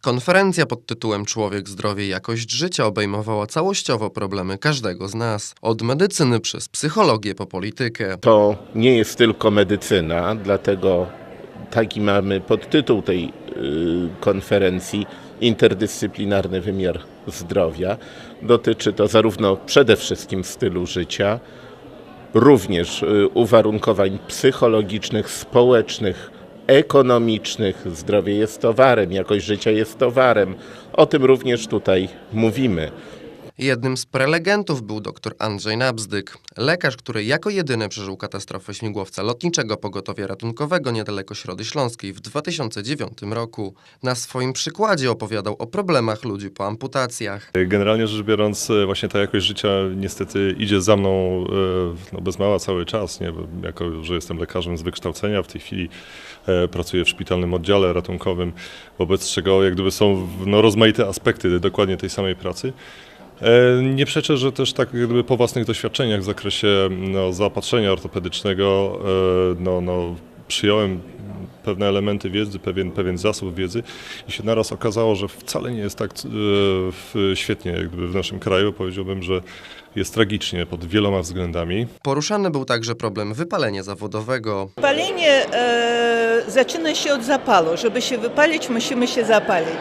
Konferencja pod tytułem Człowiek, zdrowie i jakość życia obejmowała całościowo problemy każdego z nas. Od medycyny przez psychologię po politykę. To nie jest tylko medycyna, dlatego taki mamy podtytuł tej y, konferencji Interdyscyplinarny wymiar zdrowia. Dotyczy to zarówno przede wszystkim stylu życia, również y, uwarunkowań psychologicznych, społecznych, ekonomicznych. Zdrowie jest towarem, jakość życia jest towarem. O tym również tutaj mówimy. Jednym z prelegentów był dr Andrzej Nabzdyk, lekarz, który jako jedyny przeżył katastrofę śmigłowca lotniczego pogotowia ratunkowego niedaleko Środy Śląskiej w 2009 roku. Na swoim przykładzie opowiadał o problemach ludzi po amputacjach. Generalnie rzecz biorąc, e, właśnie ta jakość życia niestety idzie za mną e, no, bez mała cały czas, nie? Jako że jestem lekarzem z wykształcenia, w tej chwili e, pracuję w szpitalnym oddziale ratunkowym, wobec czego jak gdyby są no, rozmaite aspekty dokładnie tej samej pracy. E, Nie przeczę, że też tak gdyby po własnych doświadczeniach w zakresie no, zaopatrzenia ortopedycznego e, no, no, przyjąłem pewne elementy wiedzy, pewien, pewien zasób wiedzy i się naraz okazało, że wcale nie jest tak e, w- świetnie jak gdyby w naszym kraju. Powiedziałbym, że jest tragicznie pod wieloma względami. Poruszany był także problem wypalenia zawodowego. Palenie e, zaczyna się od zapalu. Żeby się wypalić, musimy się zapalić.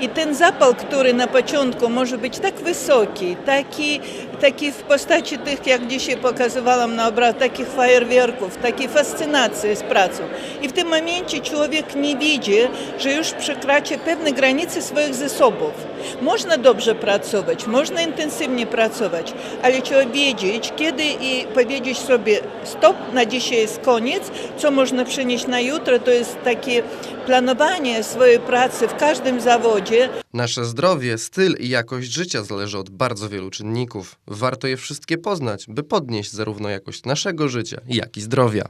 I ten zapal, który na początku może być tak wysoki, taki, taki w postaci tych, jak dzisiaj pokazywałam na obraz, takich fajerwerków, takiej fascynacji z pracą. I w tym momencie człowiek nie widzi, że już przekracza pewne granice swoich zasobów. Można dobrze pracować, można intensywnie pracować, ale trzeba wiedzieć, kiedy i powiedzieć sobie stop, na dzisiaj jest koniec, co można przenieść na jutro, to jest takie planowanie swojej pracy w każdym zawodzie. Nasze zdrowie, styl i jakość życia zależy od bardzo wielu czynników. Warto je wszystkie poznać, by podnieść zarówno jakość naszego życia, jak i zdrowia.